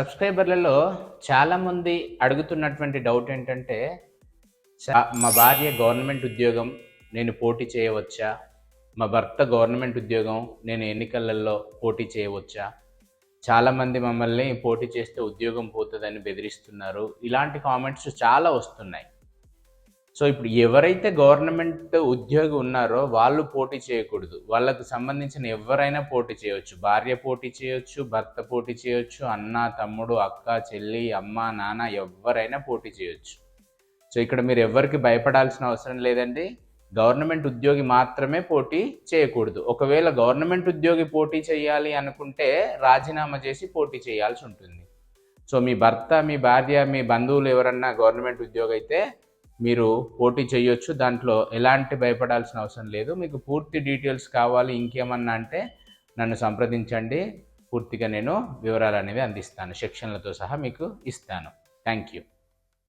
సబ్స్క్రైబర్లలో చాలామంది అడుగుతున్నటువంటి డౌట్ ఏంటంటే మా భార్య గవర్నమెంట్ ఉద్యోగం నేను పోటీ చేయవచ్చా? మా భర్త గవర్నమెంట్ ఉద్యోగం నేను ఎన్నికలలో పోటీ చేయవచ్చా? చాలామంది మమ్మల్ని పోటీ చేస్తే ఉద్యోగం పోతుందని బెదిరిస్తున్నారు. ఇలాంటి కామెంట్స్ చాలా వస్తున్నాయి. సో ఇప్పుడు ఎవరైతే గవర్నమెంట్ ఉద్యోగి ఉన్నారో వాళ్ళు పోటీ చేయకూడదు. వాళ్ళకు సంబంధించిన ఎవరైనా పోటీ చేయొచ్చు భార్య పోటీ చేయొచ్చు భర్త పోటీ చేయొచ్చు అన్న తమ్ముడు అక్క చెల్లి అమ్మ నాన్న ఎవరైనా పోటీ చేయొచ్చు. సో ఇక్కడ మీరు ఎవరికి భయపడాల్సిన అవసరం లేదండి. గవర్నమెంట్ ఉద్యోగి మాత్రమే పోటీ చేయకూడదు. ఒకవేళ గవర్నమెంట్ ఉద్యోగి పోటీ చేయాలి అనుకుంటే రాజీనామా చేసి పోటీ చేయాల్సి ఉంటుంది. సో మీ భర్త మీ భార్య మీ బంధువులు ఎవరన్నా గవర్నమెంట్ ఉద్యోగి అయితే మీరు పోటీ చేయొచ్చు. దాంట్లో ఎలాంటి భయపడాల్సిన అవసరం లేదు. మీకు పూర్తి డీటెయిల్స్ కావాలి. ఇంకేమన్నా అంటే నన్ను సంప్రదించండి. పూర్తిగా నేను వివరాలు అనేవి అందిస్తాను. సెక్షన్లతో సహా మీకు ఇస్తాను. Thank you